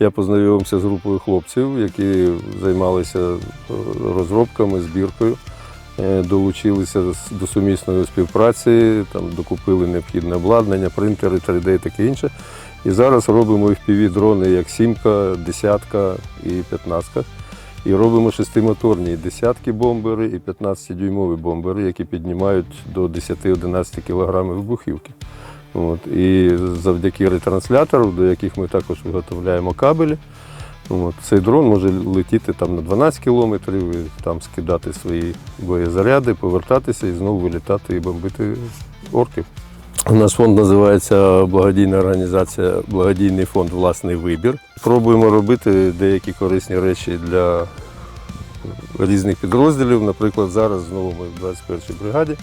Я познайомився з групою хлопців, які займалися е, розробками, збіркою, Е, долучилися до сумісної співпраці, там, докупили необхідне обладнання, принтери, 3D і таке інше. І зараз робимо fpv дрони як сімка, десятка і п'ятнадцятка. І робимо шестимоторні десятки бомбери і 15-дюймові бомбери, які піднімають до 10-11 кг вибухівки. От. І завдяки ретранслятору, до яких ми також виготовляємо кабелі, от, цей дрон може летіти там на 12 кілометрів, там скидати свої боєзаряди, повертатися і знову вилітати і бомбити орків. Наш фонд називається благодійна організація Благодійний фонд Власний вибір. Пробуємо робити деякі корисні речі для різних підрозділів. Наприклад, зараз знову ми в 21-й бригаді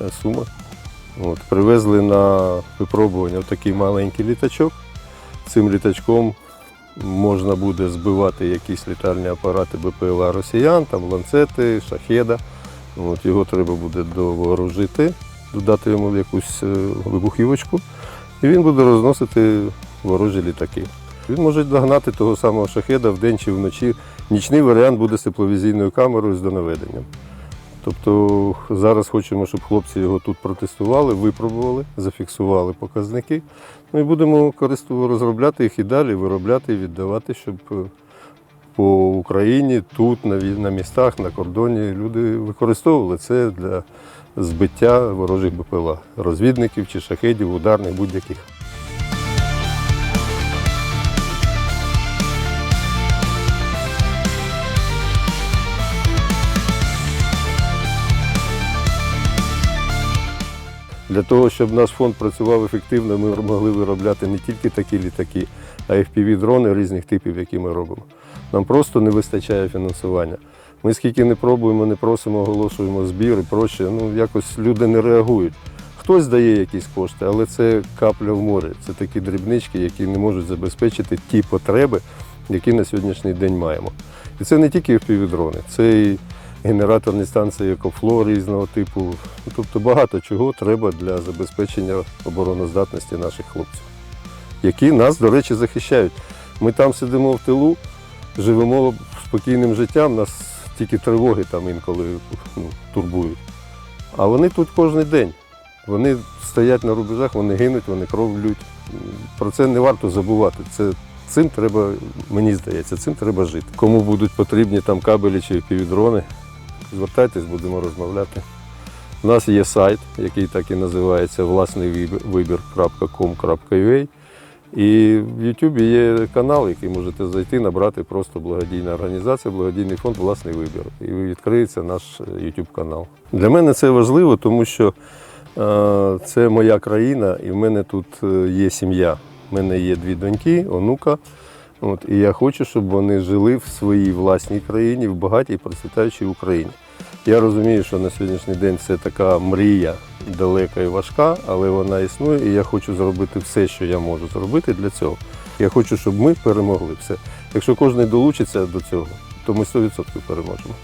е, Сума. От, привезли на випробування такий маленький літачок. Цим літачком можна буде збивати якісь літальні апарати БПЛА росіян, там ланцети, шахеда. От, його треба буде доворожити, додати йому якусь е, вибухівочку, і він буде розносити ворожі літаки. Він може догнати того самого шахеда вдень чи вночі. Нічний варіант буде з тепловізійною камерою з донаведенням. Тобто зараз хочемо, щоб хлопці його тут протестували, випробували, зафіксували показники. Ну і будемо користу розробляти їх і далі, виробляти і віддавати, щоб е, по Україні, тут, на, містах, на кордоні люди використовували це для збиття ворожих БПЛА, розвідників чи шахедів, ударних будь-яких. Для того, щоб наш фонд працював ефективно, ми могли виробляти не тільки такі літаки, а й FPV-дрони різних типів, які ми робимо. Нам просто не вистачає фінансування. Ми скільки не пробуємо, не просимо, оголошуємо збір і проще. Ну, якось люди не реагують. Хтось дає якісь кошти, але це капля в морі. Це такі дрібнички, які не можуть забезпечити ті потреби, які на сьогоднішній день маємо. І це не тільки FPV-дрони, це і генераторні станції екофло різного типу. Тобто багато чого треба для забезпечення обороноздатності наших хлопців, які нас, до речі, захищають. Ми там сидимо в тилу, живемо спокійним життям, нас тільки тривоги там інколи ну, турбують. А вони тут кожен день. Вони стоять на рубежах, вони гинуть, вони кров лють. Про це не варто забувати. Це, цим треба, мені здається, цим треба жити. Кому будуть потрібні там кабелі чи півдрони, звертайтесь, будемо розмовляти. У нас є сайт, який так і називається власний вибір.com.ua. І в Ютубі є канал, який можете зайти, набрати просто благодійна організація, благодійний фонд Власний вибір. І відкриється наш YouTube канал. Для мене це важливо, тому що е, це моя країна, і в мене тут е, є сім'я. У мене є дві доньки, онука. От, і я хочу, щоб вони жили в своїй власній країні, в багатій процвітаючій Україні. Я розумію, що на сьогоднішній день це така мрія далека і важка, але вона існує, і я хочу зробити все, що я можу зробити для цього. Я хочу, щоб ми перемогли все. Якщо кожен долучиться до цього, то ми 100% переможемо.